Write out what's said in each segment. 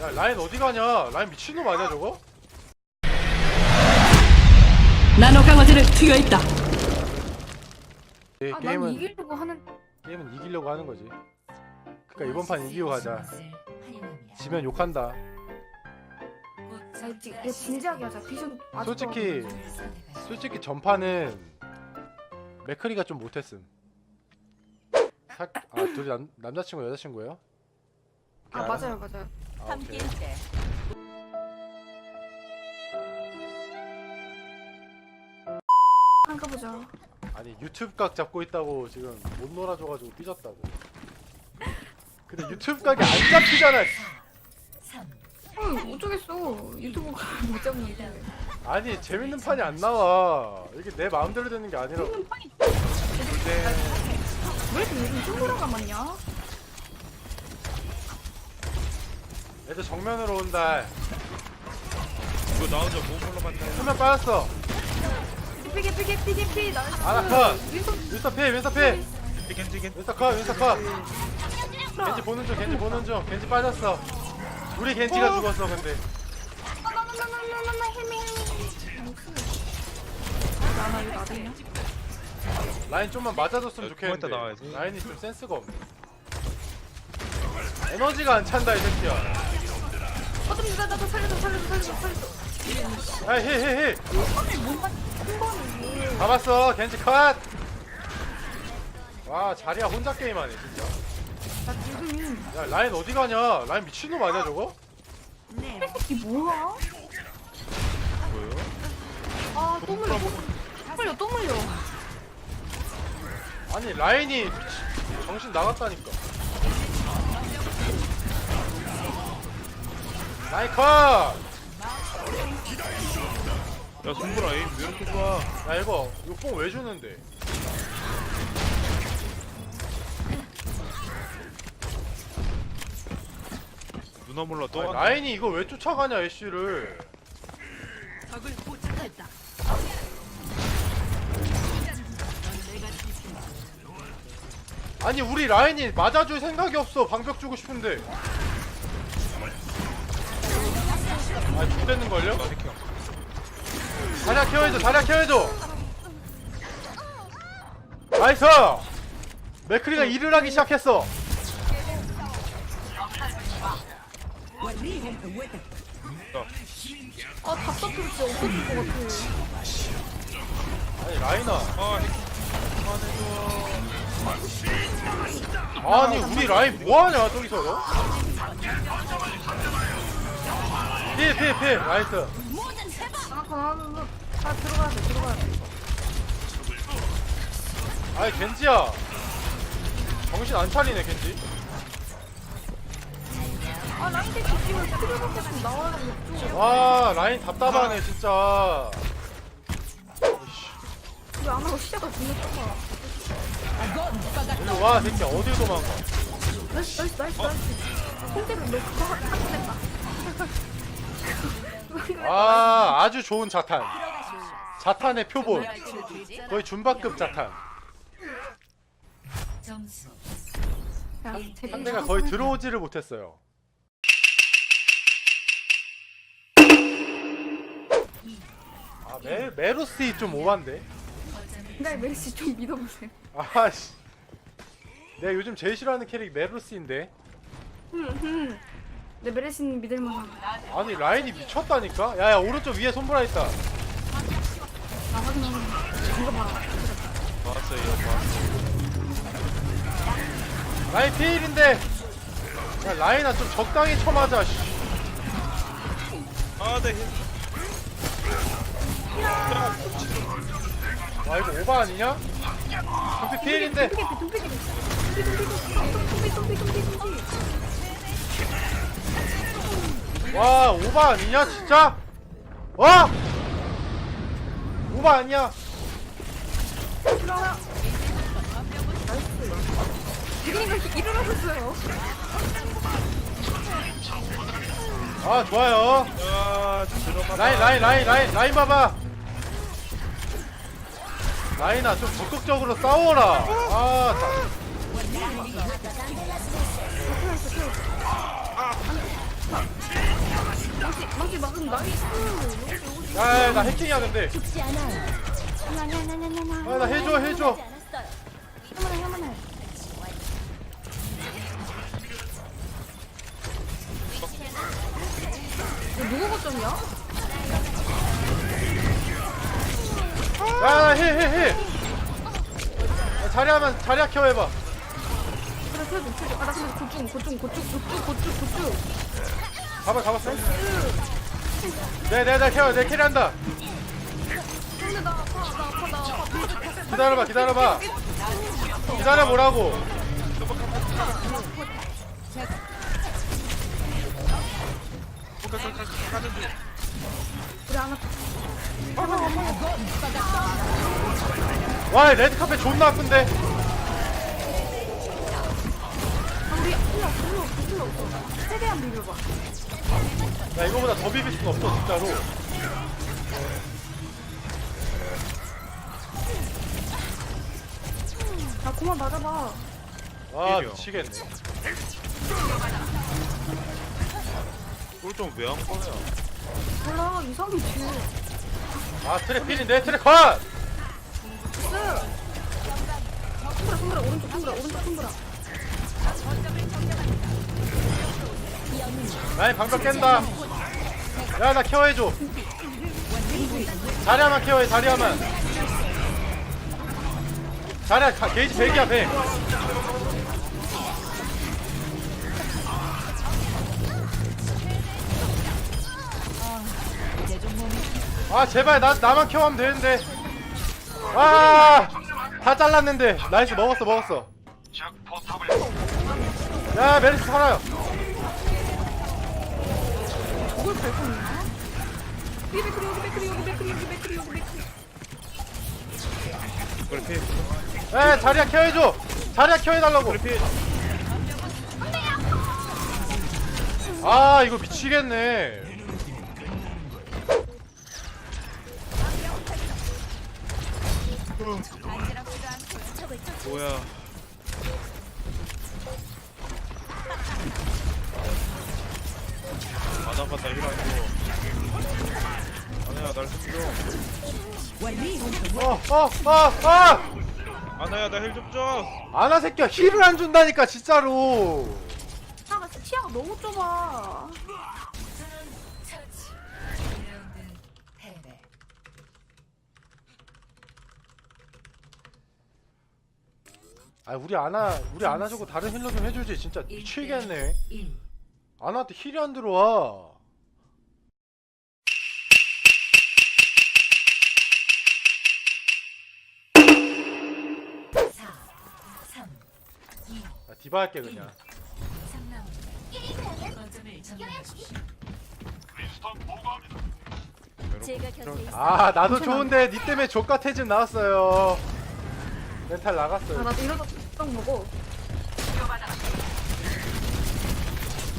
야 라인 어디 가냐? 라인 미친놈 아니야 저거? 나노 강화제를 투여했다. 이 아, 난 게임은 이기려고 하는 게임은 이기려고 하는 거지. 그러니까 이번 판 이기고 가자. 지면 욕한다. 야, 진지하게 하자. 비전 아직도 솔직히 솔직히 전판은 맥크리가 좀 못했음. 사... 아 둘이 남, 남자친구 여자친구예요? 아 맞아요 맞아요. 아, 오케이. 한가 보자. 아니 유튜브 각 잡고 있다고 지금 못 놀아줘가지고 삐졌다고. 근데 유튜브 각이 안 잡히잖아. 응 어쩌겠어. 유튜브 못 잡는데. 아니 재밌는 판이 안 나와. 이게 내 마음대로 되는 게 아니라. 재밌는 판이 근데 왜 이렇게 요즘 친구랑 많냐? 애들 정면으로 온다. 이거 나 혼자 뭐 몰러 봤네. 수면 빠졌어. 피게 피게 피게 피 나이스. 아 나 컷. 윈스터 피, 윈스터 피. 겐지 겐지. 윈스터 컷, 윈스터 컷. 겐지 보는 중, 겐지 보는 중. 겐지 빠졌어. 우리 겐지가 죽었어, 근데. 나나나나나나 헬미 헬미. 나나 이거 나대냐? 라인 좀만 맞아줬으면 야, 좋겠는데. 나와야지. 라인이 좀 센스가 없네. 에너지가 안 찬다, 이 새끼야. 어좀 나나 살려줘 살려줘 살려줘 살려줘. 야, 히, 히, 히. 뭔가 한 번에 잡았어, 겐지 컷. 와, 자리야 혼자 게임하네, 진짜. 나 지금 야, 라인 어디 가냐? 라인 미친놈 아니야, 저거? 이 뭐야? 뭐예요? 아또 물려 또 물려 또 물려. 아니, 라인이 미치- 정신 나갔다니까. 컷! 야 손보라 에임 왜 이렇게 좋아? 야 이거 이거 뽕왜 주는데? 누나 몰라 또 아니, 왔네. 라인이 이거 왜 쫓아가냐 애쉬를 적을 포착했다. 아니 우리 라인이 맞아줄 생각이 없어 방벽 주고 싶은데 아 죽겠는걸요? 나 해킹. 자리야 케어해줘 자리야 케어해줘 나이스 맥크리가 일을 하기 시작했어 아 답답해 진짜 없어질 것 같아. 아니 아. 그만해줘. 아니 우리 라인 뭐하냐 저기서 너? 피해 피해 피해 나이스 아 들어가야 돼 들어가야 돼. 아이 겐지야 정신 안 차리네 겐지 아 라인데 지금 트리블 좀 나와라 좀. 와 라인 답답하네 진짜 하고 시작을 존나 떠봐. 일로 와 새끼야 어딜 도망가 나이스 나이스 나이스 나이스. 손대로 너 그거 하겠다. 아 아주 좋은 자탄. 자탄의 표본. 거의 줌바급 자탄. 점수 상대가 거의 들어오지를 못했어요. 아 메, 메루시 좀 오반데? 나 메르시 좀 믿어보세요. 아씨. 내가 요즘 제일 싫어하는 캐릭 메루시인데 내 메르시는 믿을 만한. 아니 라인이 미쳤다니까 야야 오른쪽 위에 손보라 있다 나 확인 확인. 이거 봐라. 나왔어요 이거. 라인 피일인데 야 라인아 좀 적당히 쳐맞아 씨. 아네 힐. 와 이거 오바 아니냐? 금피 피일인데 tumpi tumpi tumpi tumpi tumpi tumpi tumpi 와 오바 아니냐 진짜? 와 오바 아니야. 아 좋아요. 라인 라인 라인 라인 라인 봐봐 라인아 좀 적극적으로 싸워라 아 자. 나이스. 야, 나. 죽지 않아요. 냐냐냐냐냐. 아, 나 해줘, 해줘. 이거 누구 거점이야? 야, 해, 해, 해. 야, 자리하면 자리야 켜 해봐. 그래 그래 그래. 아 나 근데 고중 고중 고중 고중 고중 고중. 잡아, 잡았어. 네, 네, 네, 캐, 내 캐리한다. 기다려봐, 기다려봐. 기다려 보라고. 우리 안 아파. 와, 레드카펫 존나 아픈데. 아 우리 필요 없어 필요 없어 필요. 최대한 비벼봐. 야, 이거보다 더 비빌 수는 없어, 진짜로. 나 그만 맞아봐. 와, 이리요. 미치겠네. 꿀 좀 왜한 거야? 몰라 이상이 지. 아, 트랙 필인데, 트랙 컷! 손브라 손브라 오른쪽 손브라 오른쪽 손브라. 라인 방벽 깬다. 야, 나 케어해줘. 자리야만 케어해, 자리야만. 자리야, 가- 게이지 100이야, 100. 아, 제발, 나, 나만 케어하면 되는데. 와, 다 잘랐는데. 나이스, 먹었어, 먹었어. 야, 메리스 살아요. 에 자리야 케어해줘. 자리야 케어해달라고. 아 이거 미치겠네. 뭐야? 바다바다 이라고. 아나야 날 숨겨. 어어어 어 아나야 나 힐 좀 줘. 아나 새끼야 힐을 안 준다니까 진짜로 아 시야가 너무 좁아. 아 우리 아나 우리 아나 주고 다른 힐러 좀 해주지 진짜 미치겠네 아나한테 힐이 안 들어와 아, 디바 할게 그냥. 아 나도 좋은데 니 때문에 족같애짐 나왔어요 멘탈 아 나갔어요 나도 이러다 떡 먹어.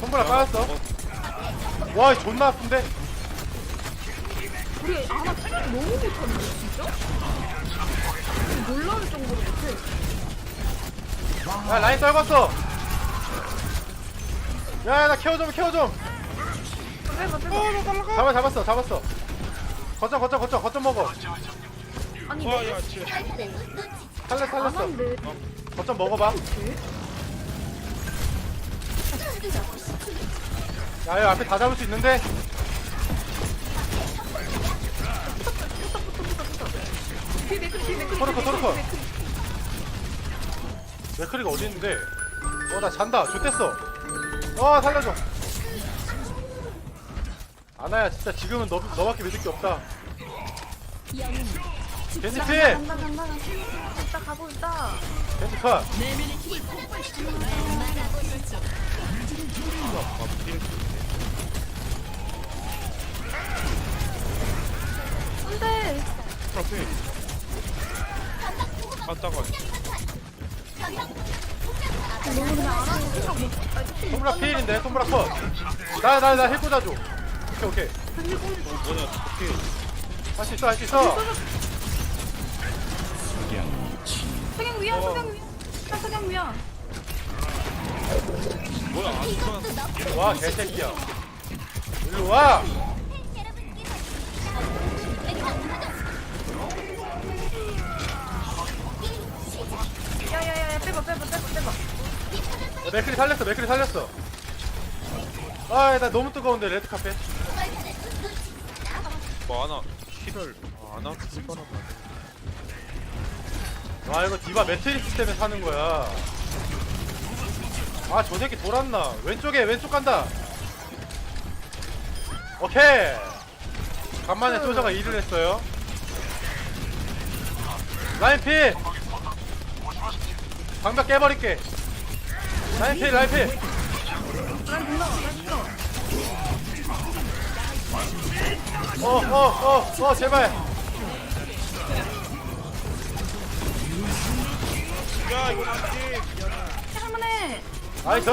손보라 빠졌어. 와 존나 아픈데? 우리 아나 튀기 너무 못하는데 진짜? 놀라울 정도로 못해. 야 라인 떨궜어. 야나 케어 좀 케어 좀. 빼봐 빼봐. 잡아 잡았어 잡았어. 거점 거점 거점 거점 먹어. 아니 와야 진짜. 살렸 살렸어. 거점 먹어봐 야 여기 앞에 다 잡을 수 있는데. 토르코, 토르코. 맥크리. 맥크리가 어디 있는데 어 나 잔다 좋댔어 어 살려줘 아나야 진짜 지금은 너, 너밖에 믿을 게 없다. 겐지 간다 피 간다 간다. 이따 가고 있다. 겐지 컷 안돼. 아 따가. 너무 그냥 안 하는 생각 못. 아, 손브라 피일인데 손브라 컷나나나 힐 꽂아줘 오케이 오케이? 할 수 있어 할 수 있어 석양 위야 석양 위야. 나 석양 위야. 뭐야 와 개새끼야 일로 와 빼봐 빼봐 빼봐 빼봐. 야, 맥클이 살렸어 맥클이 살렸어. 아나 너무 뜨거운데 레드 카페 뭐 하나 힐을 아, 안 하고 쓸거나 봐와 이거 디바 매트리스 때문에 사는 거야. 아 저 새끼 돌았나? 왼쪽에 왼쪽 간다. 오케이. 간만에 소저가 일을 했어요. 라인 피 방벽 깨버릴게. 라인 피 라인 피난 불러 난 불러 어어 어 어 제발. 야 이거 맞지? 할만해. 나이스